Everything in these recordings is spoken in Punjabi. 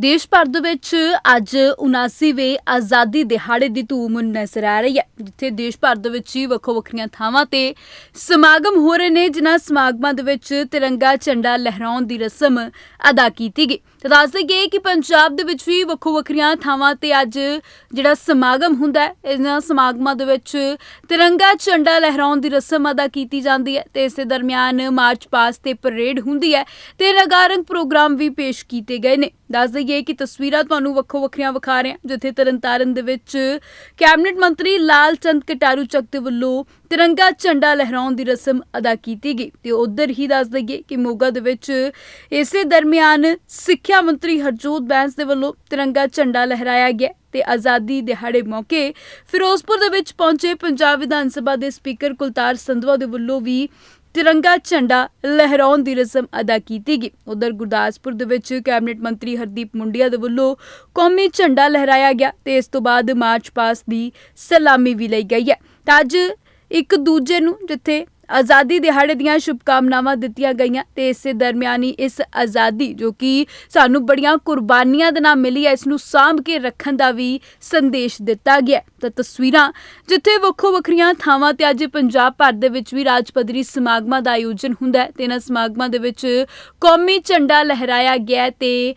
ਦੇਸ਼ ਭਰ ਦੇ ਵਿੱਚ ਅੱਜ 79ਵੇਂ ਆਜ਼ਾਦੀ ਦਿਹਾੜੇ ਦੀ ਧੂਮ ਨਜ਼ਰ ਆ ਰਹੀ ਹੈ, ਜਿੱਥੇ ਦੇਸ਼ ਭਰ ਦੇ ਵਿੱਚ ਹੀ ਵੱਖੋ ਵੱਖਰੀਆਂ ਥਾਵਾਂ ਤੇ ਸਮਾਗਮ ਹੋ ਰਹੇ ਨੇ, ਜਿਨ੍ਹਾਂ ਸਮਾਗਮਾਂ ਦੇ ਵਿੱਚ ਤਿਰੰਗਾ ਝੰਡਾ ਲਹਿਰਾਉਣ ਦੀ ਰਸਮ ਅਦਾ ਕੀਤੀ ਗਈ। ਤਾਂ ਦੱਸ ਦਈਏ ਕਿ ਪੰਜਾਬ ਦੇ ਵਿੱਚ ਵੀ ਵੱਖੋ ਵੱਖਰੀਆਂ ਥਾਵਾਂ ਤੇ ਅੱਜ ਜਿਹੜਾ ਸਮਾਗਮ ਹੁੰਦਾ ਹੈ, ਇਹਨਾਂ ਸਮਾਗਮਾਂ ਦੇ ਵਿੱਚ ਤਿਰੰਗਾ ਝੰਡਾ ਲਹਿਰਾਉਣ ਦੀ ਰਸਮ ਅਦਾ ਕੀਤੀ ਜਾਂਦੀ ਹੈ ਤੇ ਇਸੇ ਦਰਮਿਆਨ ਮਾਰਚ ਪਾਸਟ ਤੇ ਪਰੇਡ ਹੁੰਦੀ ਹੈ ਤੇ ਨਗਾਰੰਗ ਪ੍ਰੋਗਰਾਮ ਵੀ ਪੇਸ਼ ਕੀਤੇ ਗਏ ਨੇ। ਦੱਸ ਦਈਏ ਕਿ ਤਸਵੀਰਾਂ ਤੁਹਾਨੂੰ ਵੱਖੋ ਵੱਖਰੀਆਂ ਵਿਖਾ ਰਹੇ ਹਾਂ। ਜਿੱਥੇ ਤਰਨਤਾਰਨ ਦੇ ਵਿੱਚ ਕੈਬਨਿਟ ਮੰਤਰੀ ਲਾਲ ਚੰਦ ਕਟਾਰੂ ਚੱਕ ਦੇ ਵੱਲੋਂ ਤਿਰੰਗਾ ਝੰਡਾ ਲਹਿਰਾਉਣ ਦੀ ਰਸਮ ਅਦਾ ਕੀਤੀ ਗਈ। ਤੇ ਉਧਰ ਹੀ ਦੱਸ ਦਈਏ ਕਿ ਮੋਗਾ ਦੇ ਵਿੱਚ ਇਸੇ ਦਰਮਿਆਨ ਸਿੱਖਿਆ ਮੰਤਰੀ ਹਰਜੋਤ ਬੈਂਸ ਦੇ ਵੱਲੋਂ ਤਿਰੰਗਾ ਝੰਡਾ ਲਹਿਰਾਇਆ ਗਿਆ ਤੇ ਆਜ਼ਾਦੀ ਦਿਹਾੜੇ ਮੌਕੇ ਫਿਰੋਜ਼ਪੁਰ ਦੇ ਵਿੱਚ ਪਹੁੰਚੇ ਪੰਜਾਬ ਵਿਧਾਨ ਸਭਾ ਦੇ ਸਪੀਕਰ ਕੁਲਤਾਰ ਸੰਧਵਾ ਦੇ ਵੱਲੋਂ ਵੀ ਤਿਰੰਗਾ ਝੰਡਾ ਲਹਿਰਾਉਣ ਦੀ ਰਸਮ ਅਦਾ ਕੀਤੀ ਗਈ। ਉਧਰ ਗੁਰਦਾਸਪੁਰ ਦੇ ਵਿੱਚ ਕੈਬਨਿਟ ਮੰਤਰੀ ਹਰਦੀਪ ਮੁੰਡਿਆ ਦੇ ਵੱਲੋਂ ਕੌਮੀ ਝੰਡਾ ਲਹਿਰਾਇਆ ਗਿਆ ਤੇ ਇਸ ਤੋਂ ਬਾਅਦ ਮਾਰਚ ਪਾਸ ਦੀ ਸਲਾਮੀ ਵੀ ਲਈ ਗਈ ਹੈ। ਤਾਂ ਅੱਜ ਇੱਕ ਦੂਜੇ ਨੂੰ ਜਿੱਥੇ ਆਜ਼ਾਦੀ ਦਿਹਾੜੇ ਦੀਆਂ ਸ਼ੁਭਕਾਮਨਾਵਾਂ ਦਿੱਤੀਆਂ ਗਈਆਂ ਤੇ ਇਸੇ ਦਰਮਿਆਨੀ ਇਸ ਆਜ਼ਾਦੀ ਜੋ ਕਿ ਸਾਨੂੰ ਬੜੀਆਂ ਕੁਰਬਾਨੀਆਂ ਦੇ ਨਾਲ ਮਿਲੀ ਹੈ ਇਸ ਨੂੰ ਸਾਂਭ ਕੇ ਰੱਖਣ ਦਾ ਵੀ ਸੰਦੇਸ਼ ਦਿੱਤਾ ਗਿਆ ਤਾਂ ਤਸਵੀਰਾਂ ਜਿੱਥੇ ਵੱਖੋ ਵੱਖਰੀਆਂ ਥਾਵਾਂ ਤੇ ਅੱਜ ਪੰਜਾਬ ਭਰ ਦੇ ਵਿੱਚ ਵੀ ਰਾਜ ਪੱਧਰੀ ਸਮਾਗਮਾਂ ਦਾ ਆਯੋਜਨ ਹੁੰਦਾ ਹੈ ਤੇ ਇਹਨਾਂ ਸਮਾਗਮਾਂ ਦੇ ਵਿੱਚ ਕੌਮੀ ਝੰਡਾ ਲਹਿਰਾਇਆ ਗਿਆ ਹੈ ਤੇ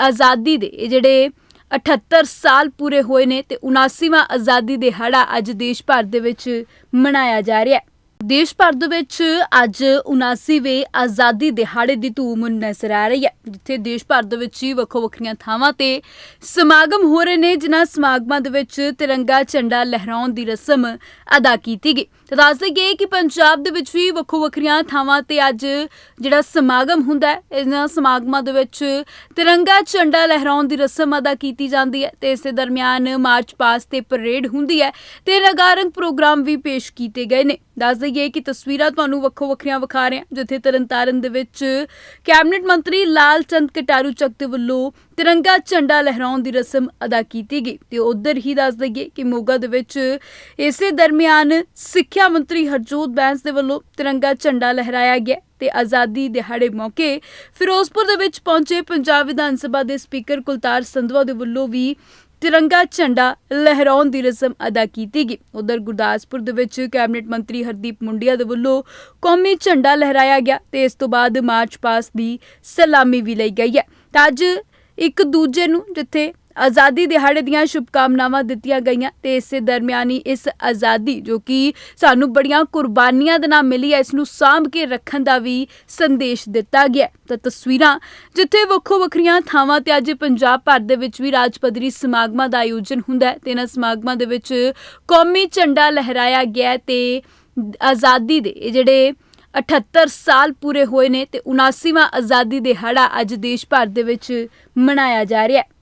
ਆਜ਼ਾਦੀ ਦੇ ਜਿਹੜੇ 78 ਸਾਲ ਪੂਰੇ ਹੋਏ ਨੇ ਤੇ 79ਵਾਂ ਆਜ਼ਾਦੀ ਦਿਹਾੜਾ ਅੱਜ ਦੇਸ਼ ਭਰ ਦੇ ਵਿੱਚ ਮਨਾਇਆ ਜਾ ਰਿਹਾ ਹੈ। ਦੇਸ਼ ਭਰ ਦੇ ਵਿੱਚ ਅੱਜ 79ਵੇਂ ਆਜ਼ਾਦੀ ਦਿਹਾੜੇ ਦੀ ਧੂਮ ਨਜ਼ਰ ਆ ਰਹੀ ਹੈ, ਜਿੱਥੇ ਦੇਸ਼ ਭਰ ਦੇ ਵਿੱਚ ਹੀ ਵੱਖੋ ਵੱਖਰੀਆਂ ਥਾਵਾਂ ਤੇ ਸਮਾਗਮ ਹੋ ਰਹੇ ਨੇ, ਜਿਨ੍ਹਾਂ ਸਮਾਗਮਾਂ ਦੇ ਵਿੱਚ ਤਿਰੰਗਾ ਝੰਡਾ ਲਹਿਰਾਉਣ ਦੀ ਰਸਮ ਅਦਾ ਕੀਤੀ ਗਈ। ਤਾਂ ਦੱਸ ਦਈਏ ਕਿ ਪੰਜਾਬ ਦੇ ਵਿੱਚ ਵੀ ਵੱਖੋ ਵੱਖਰੀਆਂ ਥਾਵਾਂ ਤੇ ਅੱਜ ਜਿਹੜਾ ਸਮਾਗਮ ਹੁੰਦਾ ਹੈ, ਇਹਨਾਂ ਸਮਾਗਮਾਂ ਦੇ ਵਿੱਚ ਤਿਰੰਗਾ ਝੰਡਾ ਲਹਿਰਾਉਣ ਦੀ ਰਸਮ ਅਦਾ ਕੀਤੀ ਜਾਂਦੀ ਹੈ ਤੇ ਇਸੇ ਦਰਮਿਆਨ ਮਾਰਚ ਪਾਸਟ ਤੇ ਪਰੇਡ ਹੁੰਦੀ ਹੈ ਤੇ ਨਗਾਰੰਗ ਪ੍ਰੋਗਰਾਮ ਵੀ ਪੇਸ਼ ਕੀਤੇ ਗਏ ਨੇ। ਦੱਸ ਦਈਏ ਕਿ ਤਸਵੀਰਾਂ ਤੁਹਾਨੂੰ ਵੱਖੋ ਵੱਖਰੀਆਂ ਵਿਖਾ ਰਹੇ ਹਾਂ। ਜਿੱਥੇ ਤਰਨਤਾਰਨ ਦੇ ਵਿੱਚ ਕੈਬਨਿਟ ਮੰਤਰੀ ਲਾਲ ਚੰਦ ਕਟਾਰੂ ਚੱਕ ਦੇ ਵੱਲੋਂ ਤਿਰੰਗਾ ਝੰਡਾ ਲਹਿਰਾਉਣ ਦੀ ਰਸਮ ਅਦਾ ਕੀਤੀ ਗਈ। ਤੇ ਉਧਰ ਹੀ ਦੱਸ ਦਈਏ ਕਿ ਮੋਗਾ ਦੇ ਵਿੱਚ ਇਸੇ ਦਰਮਿਆਨ ਸਿੱਖਿਆ ਮੰਤਰੀ ਹਰਜੋਤ ਬੈਂਸ ਦੇ ਵੱਲੋਂ ਤਿਰੰਗਾ ਝੰਡਾ ਲਹਿਰਾਇਆ ਗਿਆ ਤੇ ਆਜ਼ਾਦੀ ਦਿਹਾੜੇ ਮੌਕੇ ਫਿਰੋਜ਼ਪੁਰ ਦੇ ਵਿੱਚ ਪਹੁੰਚੇ ਪੰਜਾਬ ਵਿਧਾਨ ਸਭਾ ਦੇ ਸਪੀਕਰ ਕੁਲਤਾਰ ਸੰਧਵਾ ਦੇ ਵੱਲੋਂ ਵੀ ਤਿਰੰਗਾ ਝੰਡਾ ਲਹਿਰਾਉਣ ਦੀ ਰਸਮ ਅਦਾ ਕੀਤੀ ਗਈ। ਉਧਰ ਗੁਰਦਾਸਪੁਰ ਦੇ ਵਿੱਚ ਕੈਬਨਿਟ ਮੰਤਰੀ ਹਰਦੀਪ ਮੁੰਡਿਆ ਦੇ ਵੱਲੋਂ ਕੌਮੀ ਝੰਡਾ ਲਹਿਰਾਇਆ ਗਿਆ ਤੇ ਇਸ ਤੋਂ ਬਾਅਦ ਮਾਰਚ ਪਾਸ ਦੀ ਸਲਾਮੀ ਵੀ ਲਈ ਗਈ ਹੈ। ਤਾਂ ਅੱਜ ਇੱਕ ਦੂਜੇ ਨੂੰ ਜਿੱਥੇ ਆਜ਼ਾਦੀ ਦਿਹਾੜੇ ਦੀਆਂ ਸ਼ੁਭਕਾਮਨਾਵਾਂ ਦਿੱਤੀਆਂ ਗਈਆਂ ਤੇ ਇਸੇ ਦਰਮਿਆਨੀ ਇਸ ਆਜ਼ਾਦੀ ਜੋ ਕਿ ਸਾਨੂੰ ਬੜੀਆਂ ਕੁਰਬਾਨੀਆਂ ਦੇ ਨਾਲ ਮਿਲੀ ਹੈ, ਇਸ ਨੂੰ ਸਾਂਭ ਕੇ ਰੱਖਣ ਦਾ ਵੀ ਸੰਦੇਸ਼ ਦਿੱਤਾ ਗਿਆ ਤਾਂ ਤਸਵੀਰਾਂ ਜਿੱਥੇ ਵੱਖੋ ਵੱਖਰੀਆਂ ਥਾਵਾਂ ਤੇ ਅੱਜ ਪੰਜਾਬ ਭਰ ਦੇ ਵਿੱਚ ਵੀ ਰਾਜ ਪੱਧਰੀ ਸਮਾਗਮਾਂ ਦਾ ਆਯੋਜਨ ਹੁੰਦਾ ਹੈ ਤੇ ਇਹਨਾਂ ਸਮਾਗਮਾਂ ਦੇ ਵਿੱਚ ਕੌਮੀ ਝੰਡਾ ਲਹਿਰਾਇਆ ਗਿਆ ਹੈ ਤੇ ਆਜ਼ਾਦੀ ਦੇ ਇਹ ਜਿਹੜੇ 78 ਸਾਲ ਪੂਰੇ ਹੋਏ ਨੇ ਤੇ 79ਵਾਂ ਆਜ਼ਾਦੀ ਦਿਹਾੜਾ ਅੱਜ ਦੇਸ਼ ਭਰ ਦੇ ਵਿੱਚ ਮਨਾਇਆ ਜਾ ਰਿਹਾ ਹੈ।